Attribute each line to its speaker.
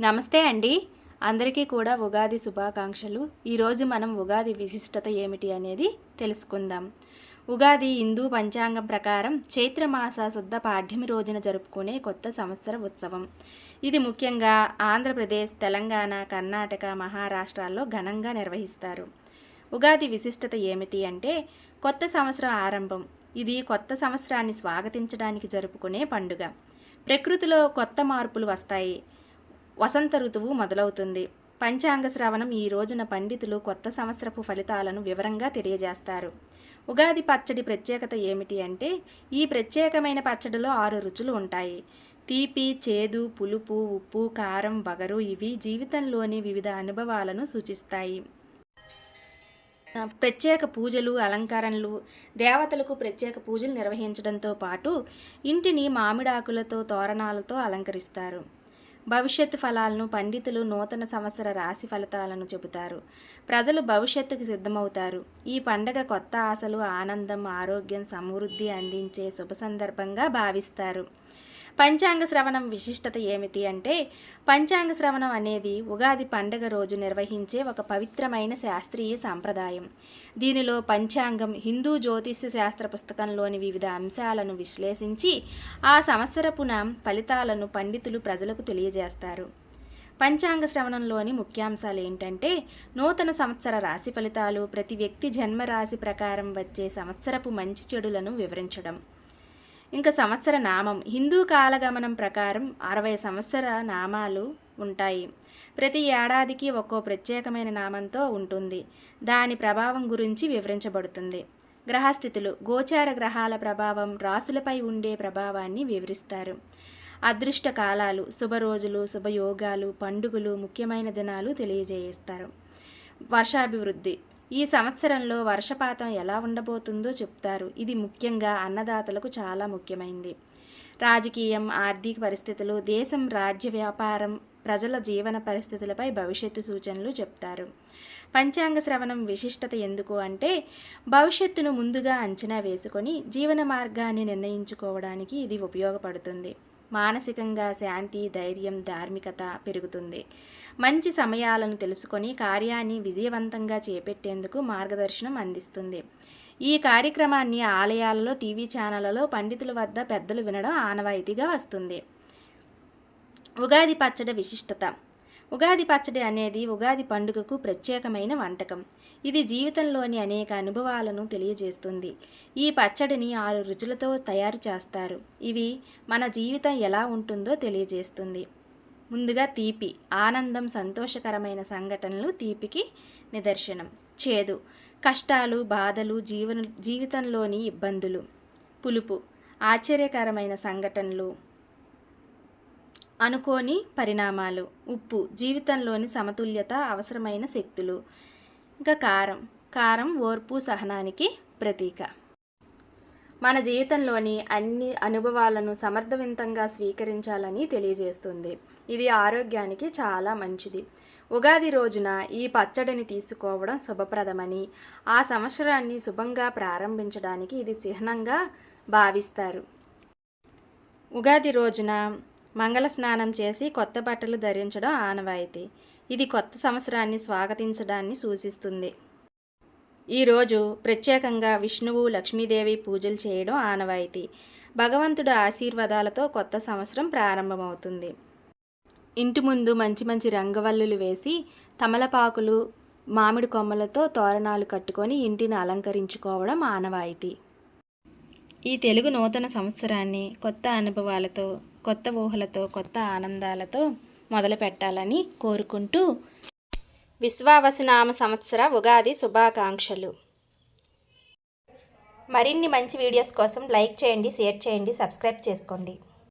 Speaker 1: నమస్తే అండి. అందరికీ కూడా ఉగాది శుభాకాంక్షలు. ఈరోజు మనం ఉగాది విశిష్టత ఏమిటి అనేది తెలుసుకుందాం. ఉగాది హిందూ పంచాంగం ప్రకారం చైత్రమాస శుద్ధ పాఠ్యమి రోజున జరుపుకునే కొత్త సంవత్సర ఉత్సవం. ఇది ముఖ్యంగా ఆంధ్రప్రదేశ్ తెలంగాణ కర్ణాటక మహారాష్ట్రాల్లో ఘనంగా నిర్వహిస్తారు. ఉగాది విశిష్టత ఏమిటి అంటే కొత్త సంవత్సరం ఆరంభం. ఇది కొత్త సంవత్సరాన్ని స్వాగతించడానికి జరుపుకునే పండుగ. ప్రకృతిలో కొత్త మార్పులు వస్తాయి. వసంత ఋతువు మొదలవుతుంది. పంచాంగ శ్రవణం ఈ రోజున పండితులు కొత్త సంవత్సరపు ఫలితాలను వివరంగా తెలియజేస్తారు. ఉగాది పచ్చడి ప్రత్యేకత ఏమిటి అంటే ఈ ప్రత్యేకమైన పచ్చడిలో ఆరు రుచులు ఉంటాయి. తీపి చేదు పులుపు ఉప్పు కారం వగరు ఇవి జీవితంలోని వివిధ అనుభవాలను సూచిస్తాయి. ప్రత్యేక పూజలు అలంకరణలు దేవతలకు ప్రత్యేక పూజలు నిర్వహించడంతో పాటు ఇంటిని మామిడాకులతో తోరణాలతో అలంకరిస్తారు. భవిష్యత్తు ఫలాలను పండితులు నూతన సంవత్సర రాశి ఫలితాలను చెబుతారు. ప్రజలు భవిష్యత్తుకు సిద్ధమవుతారు. ఈ పండగ కొత్త ఆశలు ఆనందం ఆరోగ్యం సమృద్ధి అందించే శుభ సందర్భంగా భావిస్తారు. పంచాంగ శ్రవణం విశిష్టత ఏమిటి అంటే పంచాంగ శ్రవణం అనేది ఉగాది పండగ రోజు నిర్వహించే ఒక పవిత్రమైన శాస్త్రీయ సాంప్రదాయం. దీనిలో పంచాంగం హిందూ జ్యోతిష్య శాస్త్ర పుస్తకంలోని వివిధ అంశాలను విశ్లేషించి ఆ సంవత్సరపున ఫలితాలను పండితులు ప్రజలకు తెలియజేస్తారు. పంచాంగ శ్రవణంలోని ముఖ్యాంశాలు ఏంటంటే నూతన సంవత్సర రాశి ఫలితాలు ప్రతి వ్యక్తి జన్మ రాశి ప్రకారం వచ్చే సంవత్సరపు మంచి చెడులను వివరించడం. ఇంకా సంవత్సర నామం. హిందూ కాలగమనం ప్రకారం అరవై సంవత్సర నామాలు ఉంటాయి. ప్రతి ఏడాదికి ఒక్కో ప్రత్యేకమైన నామంతో ఉంటుంది. దాని ప్రభావం గురించి వివరించబడుతుంది. గ్రహస్థితులు. గోచార గ్రహాల ప్రభావం రాసులపై ఉండే ప్రభావాన్ని వివరిస్తారు. అదృష్ట కాలాలు. శుభరోజులు శుభయోగాలు పండుగలు ముఖ్యమైన దినాలు తెలియజేయిస్తారు. వర్షాభివృద్ధి. ఈ సంవత్సరంలో వర్షపాతం ఎలా ఉండబోతుందో చెప్తారు. ఇది ముఖ్యంగా అన్నదాతలకు చాలా ముఖ్యమైంది. రాజకీయం ఆర్థిక పరిస్థితులు దేశం రాజ్య వ్యాపారం ప్రజల జీవన పరిస్థితులపై భవిష్యత్తు సూచనలు చెప్తారు. పంచాంగ శ్రవణం విశిష్టత ఎందుకు అంటే భవిష్యత్తును ముందుగా అంచనా వేసుకొని జీవన మార్గాన్ని నిర్ణయించుకోవడానికి ఇది ఉపయోగపడుతుంది. మానసికంగా శాంతి ధైర్యం ధార్మికత పెరుగుతుంది. మంచి సమయాలను తెలుసుకొని కార్యాన్ని విజయవంతంగా చేపట్టేందుకు మార్గదర్శనం అందిస్తుంది. ఈ కార్యక్రమాన్ని ఆలయాలలో టీవీ ఛానళ్ళలో పండితుల వద్ద పెద్దలు వినడం ఆనవాయితీగా వస్తుంది. ఉగాది పచ్చడి విశిష్టత. ఉగాది పచ్చడి అనేది ఉగాది పండుగకు ప్రత్యేకమైన వంటకం. ఇది జీవితంలోని అనేక అనుభవాలను తెలియజేస్తుంది. ఈ పచ్చడిని ఆరు రుచులతో తయారు చేస్తారు. ఇవి మన జీవితం ఎలా ఉంటుందో తెలియజేస్తుంది. ముందుగా తీపి ఆనందం సంతోషకరమైన సంఘటనలు తీపికి నిదర్శనం. చేదు కష్టాలు బాధలు జీవన జీవితంలోని ఇబ్బందులు. పులుపు ఆశ్చర్యకరమైన సంఘటనలు. అనుకోని పరిణామాలు. ఉప్పు జీవితంలోని సమతుల్యత అవసరమైన శక్తులు. ఇంకా కారం. కారం ఓర్పు సహనానికి ప్రతీక. మన జీవితంలోని అన్ని అనుభవాలను సమర్థవంతంగా స్వీకరించాలని తెలియజేస్తుంది. ఇది ఆరోగ్యానికి చాలా మంచిది. ఉగాది రోజున ఈ పచ్చడిని తీసుకోవడం శుభప్రదమని ఆ సంవత్సరాన్ని శుభంగా ప్రారంభించడానికి ఇది చిహ్నంగా భావిస్తారు. ఉగాది రోజున మంగళ స్నానం చేసి కొత్త బట్టలు ధరించడం ఆనవాయితీ. ఇది కొత్త సంవత్సరాన్ని స్వాగతించడాన్ని సూచిస్తుంది. ఈరోజు ప్రత్యేకంగా విష్ణువు లక్ష్మీదేవి పూజలు చేయడం ఆనవాయితీ. భగవంతుడు ఆశీర్వాదాలతో కొత్త సంవత్సరం ప్రారంభమవుతుంది. ఇంటి ముందు మంచి మంచి రంగవల్లులు వేసి తమలపాకులు మామిడి కొమ్మలతో తోరణాలు కట్టుకొని ఇంటిని అలంకరించుకోవడం ఆనవాయితీ. ఈ తెలుగు నూతన సంవత్సరాన్ని కొత్త అనుభవాలతో కొత్త ఊహలతో కొత్త ఆనందాలతో మొదలు పెట్టాలని కోరుకుంటూ విశ్వావసనామ సంవత్సర ఉగాది శుభాకాంక్షలు. మరిన్ని మంచి వీడియోస్ కోసం లైక్ చేయండి షేర్ చేయండి సబ్స్క్రైబ్ చేసుకోండి.